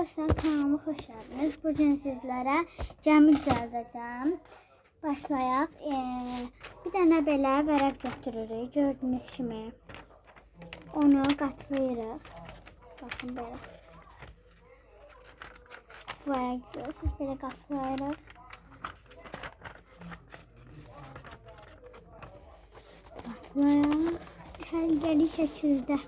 dostlar kanalıma hoş geldiniz. Bugün sizlere cəmi düzəldəcəm. Başlayaq. Ee, bir dənə belə vərəq götürürük. Gördüyünüz kimi. Onu qatlayırıq. Baxın belə. Vərəq görürsünüz. Belə qatlayırıq. Qatlayaq. Sərgəli şəkildə.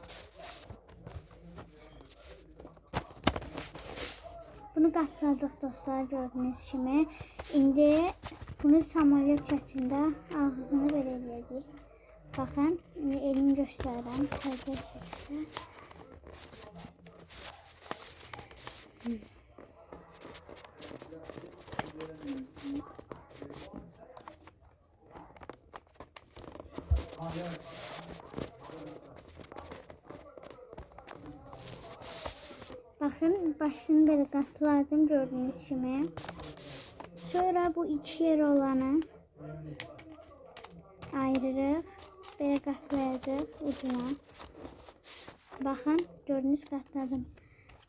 Bunu qatladıq dostlar gördüyünüz kimi. İndi bunu samolyot şəklində ağzını belə eləyəcəyik. Baxın, indi elimi göstərirəm sərgəli şəkildə. Bakın başını böyle katladım gördüğünüz gibi. Sonra bu iki yer olanı ayırırıq. Belə qatlayacaq ucuna. Baxın, gördünüz qatladım.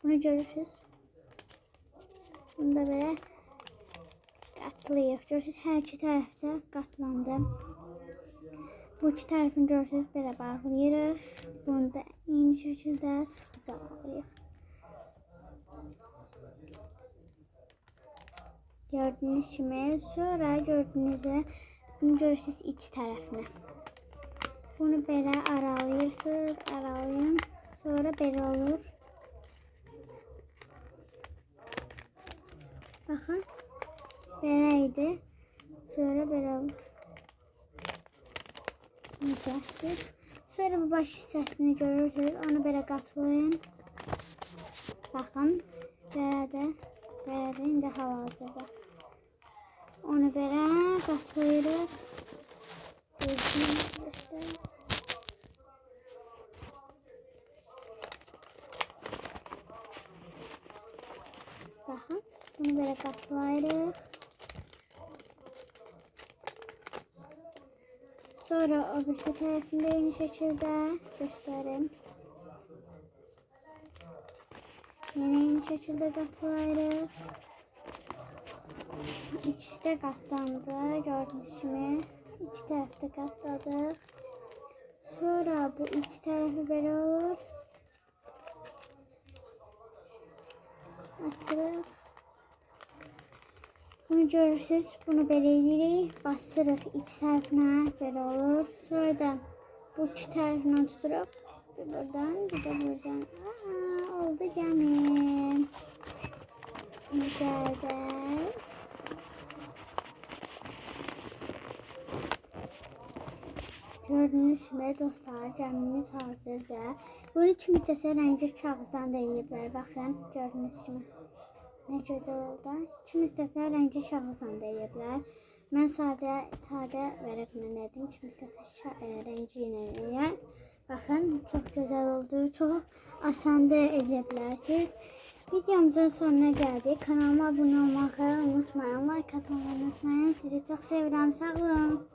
Bunu görürsüz. Bunu da belə qatlayıq. Görürsüz, hər iki tərəfdə qatlandı. Bu iki tərəfini görürsüz, belə bağlayırıq. Bunu da eyni şəkildə sıxıca bağlayırıq. Gördüğünüz gibi sonra gördüğünüzde bunu görürsünüz iç tarafına. Bunu böyle aralayırsınız, aralayın. Sonra böyle olur. Bakın. Böyleydi. Sonra böyle olur. Güzeldir. Sonra bu baş hissəsini görürsünüz. Onu böyle katlayın. De. Böyle de indi hal-hazırda. Onu belə göstər. Baxın, bunu belə qatlayırıq. Sonra birisi tərəfində eyni şəkildə göstərim. Eyni şəkildə qatlayırıq. İkisi de katlandı. Gördüğünüz gibi. İki tarafta katladık. Sonra bu iç tarafı böyle olur. Açırıq. Bunu görürsünüz. Bunu böyle eləyirik. Basırıq iç tarafına böyle olur. Sonra da bu iki tarafından tuturuq. Bir buradan bir de buradan. Aa, oldu canım. Güzel. Gördüğünüz gibi dostlar gəmimiz hazırdır. Bunu kim istəsə rəngi kağızdan da eləyiblər. Baxın, gördüyünüz kimi. Nə gözəl oldu. Kim istəsə rəngi kağızdan da. Mən sadə sadə vərəqlə elədim. Kim istəsə e, rəngi ilə. Baxın, çox gözəl oldu. Çox asan da eləyə bilərsiniz. Videomuzun sonuna geldik. Kanalıma abone olmayı unutmayın. Like atmayı unutmayın. Sizi çok seviyorum. Sağ olun.